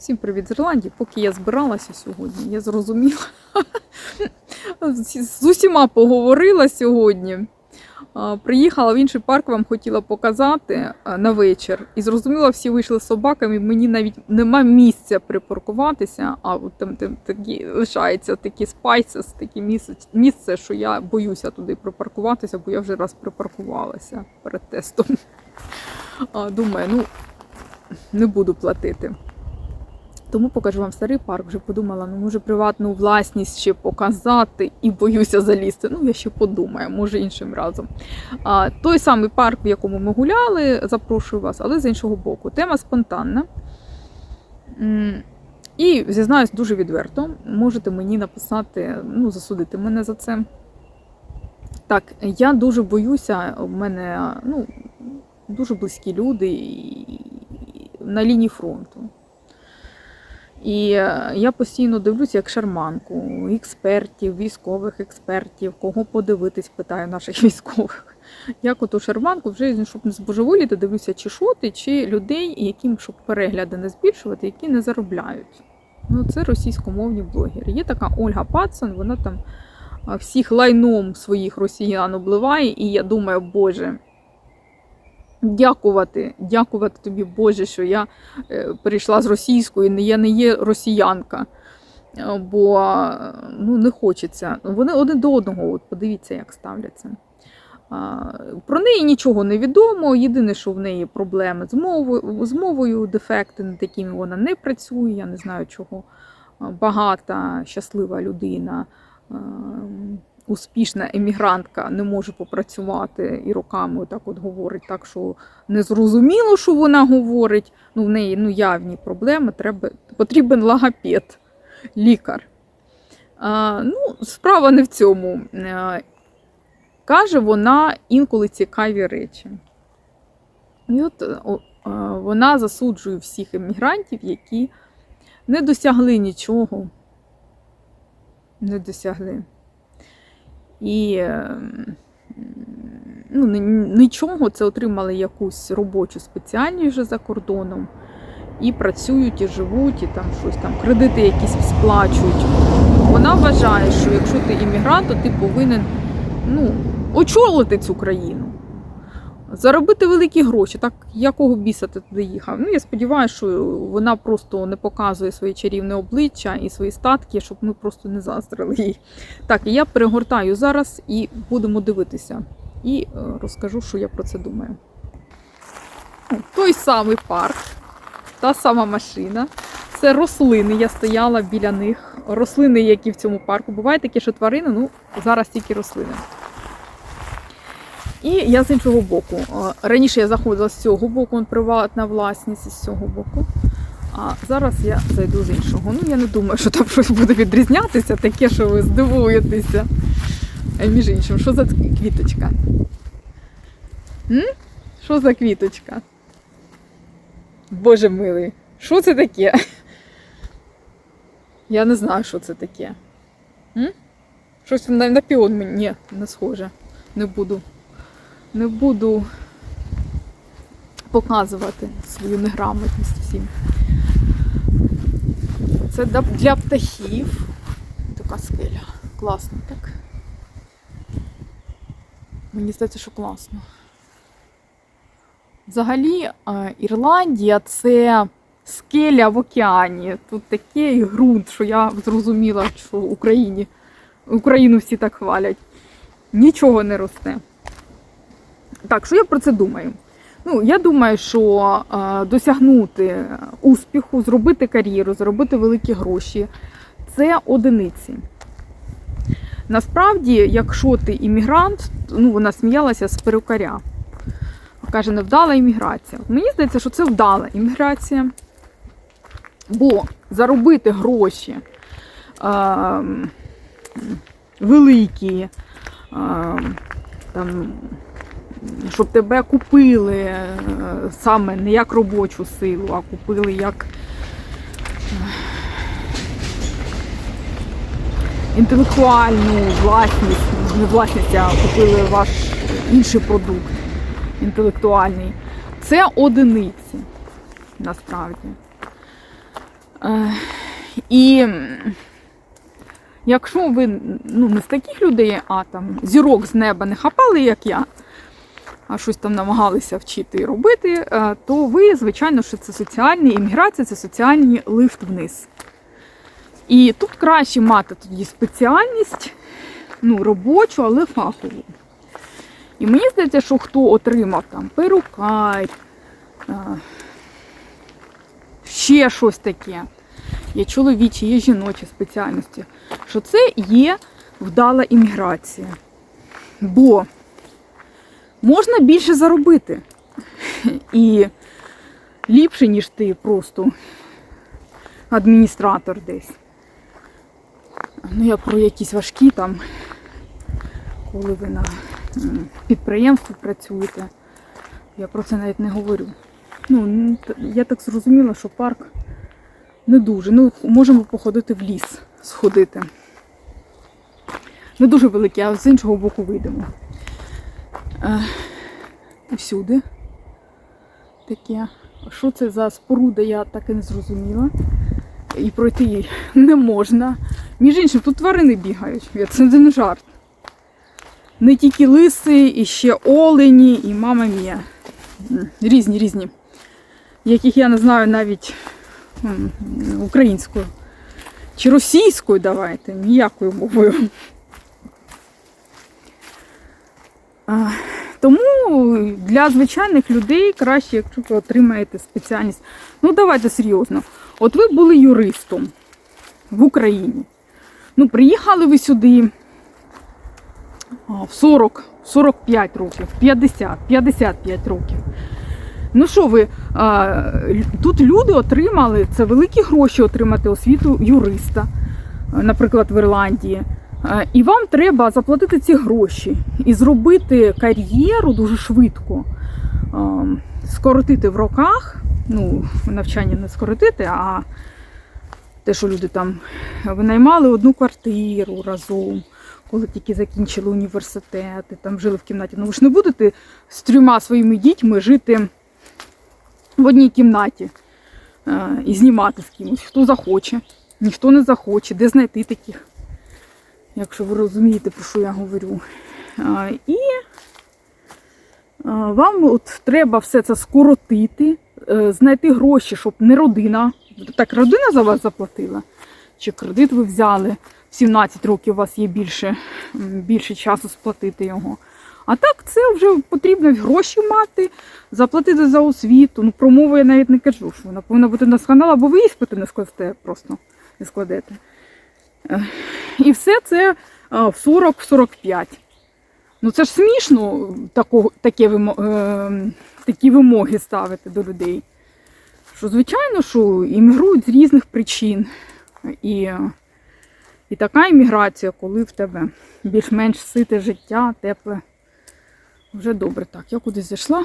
Всім привіт з Ірландії. Поки я збиралася сьогодні, я зрозуміла. З усіма поговорила сьогодні. Приїхала в інший парк, вам хотіла показати на вечір. І зрозуміла, всі вийшли з собаками. Мені навіть нема місця припаркуватися, а от там, там такі лишається такі спайсес, таке місце, місце, що я боюся туди припаркуватися, бо я вже раз припаркувалася перед тестом. Думаю, ну не буду платити. Тому покажу вам старий парк. Вже подумала, ну може приватну власність ще показати і боюся залізти. Ну, я ще подумаю, може іншим разом. А, той самий парк, в якому ми гуляли, запрошую вас, але з іншого боку. Тема спонтанна. І зізнаюсь дуже відверто, можете мені написати, ну, засудити мене за це. Так, я дуже боюся, у мене ну, дуже близькі люди на лінії фронту. І е, я постійно дивлюся як шарманку експертів, військових експертів, кого подивитись, питаю наших військових. Як оту шарманку, вже щоб не збожеволіти, дивлюся, чи шоти, чи людей, яким щоб перегляди не збільшувати, які не заробляють. Ну, це російськомовні блогери. Є така Ольга Пацан, вона там всіх лайном своїх росіян обливає, і я думаю, Боже. Дякувати, дякувати тобі, Боже, що я е, перейшла з російської, я не є росіянка. Е, Бо е, ну, не хочеться. Вони один до одного, от подивіться, як ставляться. Про неї нічого не відомо. Єдине, що в неї проблеми з мовою, з мовою дефекти, над якими вона не працює. Я не знаю чого. Багата, щаслива людина, е, успішна емігрантка не може попрацювати і роками отак от говорить, так що не зрозуміло, що вона говорить. Ну, в неї ну, явні проблеми, треба, потрібен логопед, лікар. А, ну, справа не в цьому. Е, Каже вона інколи цікаві речі. І от е, вона засуджує всіх емігрантів, які не досягли нічого. Не досягли. І е, ну, нічого, це отримали якусь робочу спеціальність вже за кордоном. І працюють, і живуть, і там щось там, кредити якісь сплачують. Вона вважає, що якщо ти іммігрант, то ти повинен ну, очолити цю країну. Заробити великі гроші, так якого біса ти туди їхав? Ну, я сподіваюся, що вона просто не показує своє чарівне обличчя і свої статки, щоб ми просто не заздрили їй. Так, я перегортаю зараз і будемо дивитися. І е, розкажу, що я про це думаю. Той самий парк, та сама машина. Це рослини. Я стояла біля них. Рослини, які в цьому парку. Буває такі, що тварини, ну зараз тільки рослини. І я з іншого боку. Е, Раніше я заходила з цього боку, приватна власність з цього боку. А зараз я зайду з іншого. Ну, я не думаю, що там щось буде відрізнятися, таке, що ви здивуєтеся. Між іншим, що за квіточка? М? Що за квіточка? Боже милий, що це таке? Я не знаю, що це таке. М? Щось на піон мені не схоже. Не буду. Не буду показувати свою неграмотність всім. Це для- птахів. Така скеля. Класно, так? Мені здається, що класно. Взагалі, е, Ірландія це скеля в океані. Тут такий ґрунт, що я зрозуміла, що в Україні Україну всі так хвалять. Нічого не росте. Так, що я про це думаю? Ну, я думаю, що е, досягнути успіху, зробити кар'єру, заробити великі гроші це одиниці. Насправді, якщо ти іммігрант, ну вона сміялася з перукаря. Каже, невдала імміграція. Мені здається, що це вдала імміграція. Бо заробити гроші е, великі, е, там, щоб тебе купили е, саме не як робочу силу, а купили як е, інтелектуальну власність, не власність, а купили ваш інший продукт інтелектуальний. Це одиниці насправді. Е, І якщо ви ну, не з таких людей, а там зірок з неба не хапали, як я, щось там намагалися вчити і робити, е, то ви, звичайно, що це соціальний імміграція, це соціальний лифт вниз. І тут краще мати тоді спеціальність, ну, робочу, але фахову. І мені здається, що хто отримав там перукар, е, ще щось таке, є чоловічі, є жіночі спеціальності, що це є вдала імміграція. Бо можна більше заробити. І ліпше, ніж ти просто адміністратор десь. Ну, я про якісь важкі там, коли ви на підприємстві працюєте. Я про це навіть не говорю. Ну, я так зрозуміла, що парк не дуже. Ну, можемо походити в ліс, сходити. Не дуже великий, а з іншого боку вийдемо. Е, всюди таке. Що це за споруда, я так і не зрозуміла. І пройти її не можна. Між іншим, тут тварини бігають. Це не жарт. Не тільки лиси, і ще олені, і мама мія. Різні, різні. Яких я не знаю навіть українською. Чи російською давайте, ніякою мовою. А, Тому для звичайних людей краще, якщо ви отримаєте спеціальність. Ну, давайте серйозно. От ви були юристом в Україні. Ну, приїхали ви сюди в 40, 45 років, 50, 55 років. Ну що ви, тут люди отримали, це великі гроші отримати освіту юриста, наприклад, в Ірландії. А, І вам треба заплатити ці гроші і зробити кар'єру дуже швидко, скоротити в роках, ну, навчання не скоротити, а те, що люди там винаймали одну квартиру разом, коли тільки закінчили університети, там жили в кімнаті. Ну ви ж не будете з трьома своїми дітьми жити в одній кімнаті е, і знімати з кимось. Хто захоче, ніхто не захоче, де знайти таких, якщо ви розумієте, про що я говорю. Е, І е, вам от треба все це скоротити, е, знайти гроші, щоб не родина. Так, родина за вас заплатила. Чи кредит ви взяли в 17 років, у вас є більше, більше часу сплатити його. А так це вже потрібно гроші мати, заплатити за освіту. Ну, про мову я навіть не кажу, що вона повинна бути досконала, бо ви іспити не складете просто не складете. І все це е, в 40-45. Ну це ж смішно такого, таке е, такі вимоги ставити до людей. Що, звичайно, що іммігрують з різних причин. І, і така імміграція, коли в тебе більш-менш сите життя, тепле. Вже добре. Так, я кудись зайшла.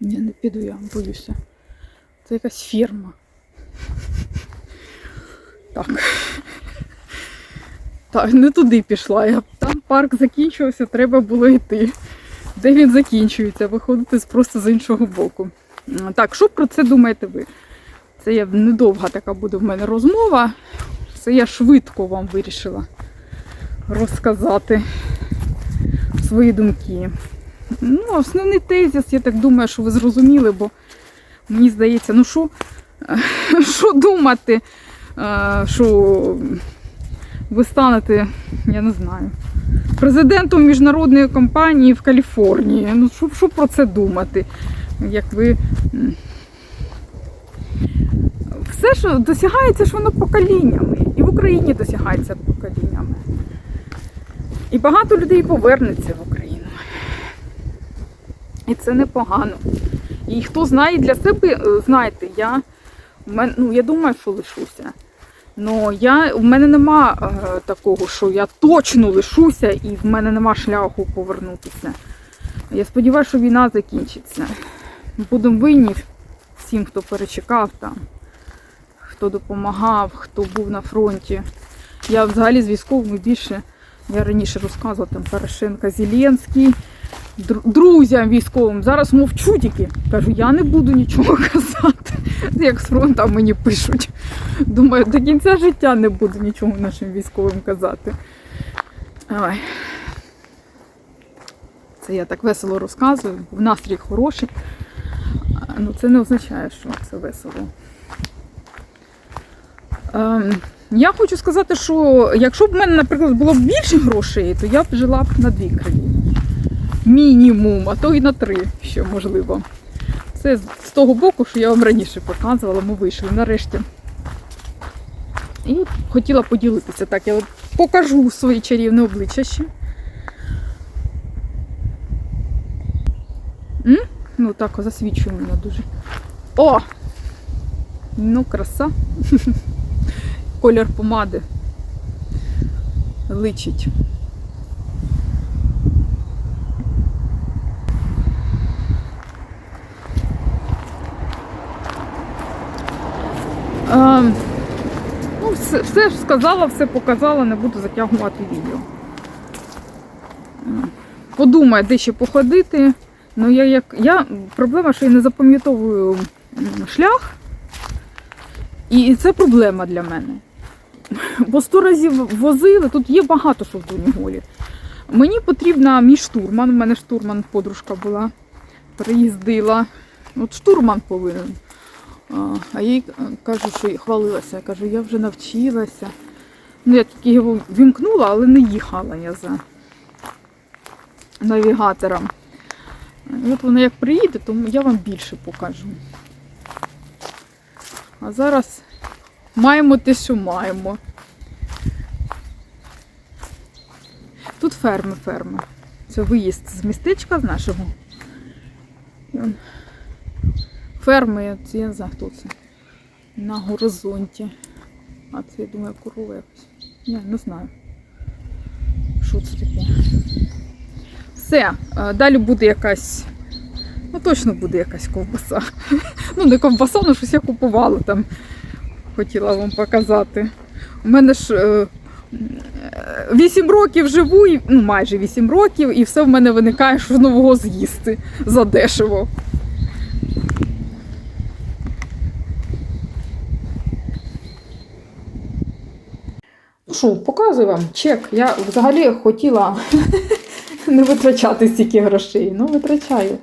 Ні, не піду, я боюся. Це якась фірма. Так. Так, не туди пішла. Я, там парк закінчувався, треба було йти. Де він закінчується, виходити просто з іншого боку. Так, що про це думаєте ви? Це я недовга така буде в мене розмова. Це я швидко вам вирішила розказати свої думки. Ну, основний тезис, я так думаю, що ви зрозуміли, бо мені здається, ну що, що думати, е, що ви станете, я не знаю, президентом міжнародної компанії в Каліфорнії. Ну, що, що про це думати? Як ви. Все, що досягається, що воно поколіннями. І в Україні досягається поколіннями. І багато людей повернеться в Україну. І це непогано. І хто знає для себе, знаєте, я, ну, я думаю, що лишуся. Ну, я, в мене нема е, такого, що я точно лишуся і в мене нема шляху повернутися. Я сподіваюся, що війна закінчиться. Будемо винні всім, хто перечекав там, хто допомагав, хто був на фронті. Я взагалі з військовими більше, я раніше розказувала там Порошенка, Зеленський, друзям військовим. Зараз мовчу тільки. Кажу, я не буду нічого казати. Як з фронту мені пишуть. Думаю, до кінця життя не буду нічого нашим військовим казати. Ой. Це я так весело розказую, настрій хороший. Ну, це не означає, що це весело. Ем, я хочу сказати, що якщо б в мене, наприклад, було б більше грошей, то я б жила б на дві країни. Мінімум, а то і на три, ще можливо. Це з того боку, що я вам раніше показувала, ми вийшли нарешті. І хотіла поділитися так. Я покажу своє чарівне обличчя ще. М? Ну так, засвічує мене дуже. О! Ну, краса. Колір помади. Личить. Ем, ну, все, ж сказала, все показала, не буду затягувати відео. Подумаю, де ще походити. Ну, я, як, я, проблема, що я не запам'ятовую шлях. І це проблема для мене. Бо сто разів возили, тут є багато що в Дуніголі. Мені потрібна мій штурман. У мене штурман подружка була, приїздила. От штурман повинен. А, їй е, кажу, що хвалилася. Я кажу, я вже навчилася. Ну, я тільки його вімкнула, але не їхала я за навігатором. От вона як приїде, то я вам більше покажу. А зараз маємо те, що маємо. Тут ферми, ферми. Це виїзд з містечка з нашого. Ферми, це я не знаю, хто це. На горизонті. А це, я думаю, корова якась. Я не знаю. Що це таке? Все, е, далі буде якась. Ну, точно буде якась ковбаса. Ну, не ковбаса, ну щось я купувала там. Хотіла вам показати. У мене ж е, е, 8 років живу, ну майже 8 років, і все в мене виникає, що нового з'їсти задешево. Що, показую вам чек. Я взагалі хотіла не витрачати стільки грошей. Ну, витрачаю.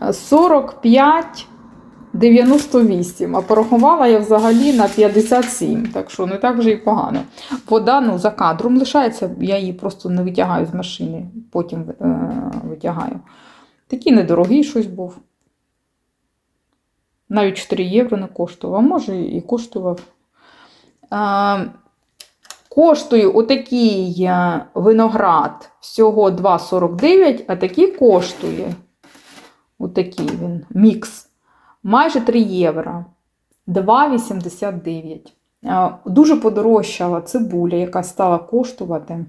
45,98. А порахувала я взагалі на 57. Так що не так вже і погано. Вода ну, за кадром лишається, я її просто не витягаю з машини, потім е- витягаю. Такий недорогий щось був. Навіть 4 євро не коштував, а може і коштував. Коштує отакий виноград всього 2,49, а такий коштує отакий він, мікс, майже 3 євро. 2,89. Е, Дуже подорожчала цибуля, яка стала коштувати.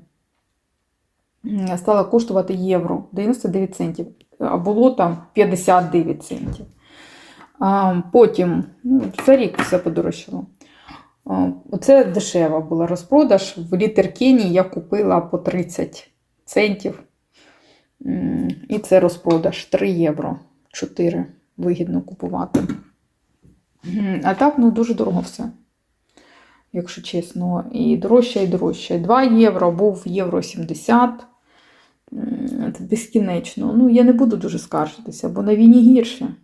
Стала коштувати євро 99 центів, а було там 59 центів. Потім, ну, за рік все подорожчало. Оце дешева була розпродаж. В літер Кені я купила по 30 центів. І це розпродаж 3 євро. 4 вигідно купувати. А так, ну дуже дорого все. Якщо чесно, і дорожче, і дорожче. 2 євро був євро 70. Це безкінечно. Ну, я не буду дуже скаржитися, бо на війні гірше.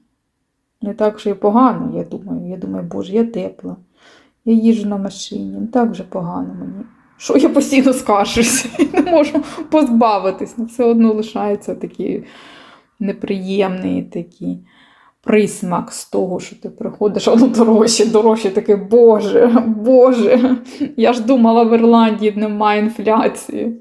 Не так вже і погано, я думаю. Я думаю, боже, я тепла. Я їжджу на машині, так вже погано мені. Що я постійно скаржуся, не можу позбавитись. Ну, все одно лишається такий неприємний такий присмак з того, що ти приходиш, а дорожче, дорожче, таке, Боже, Боже. Я ж думала, в Ірландії немає інфляції.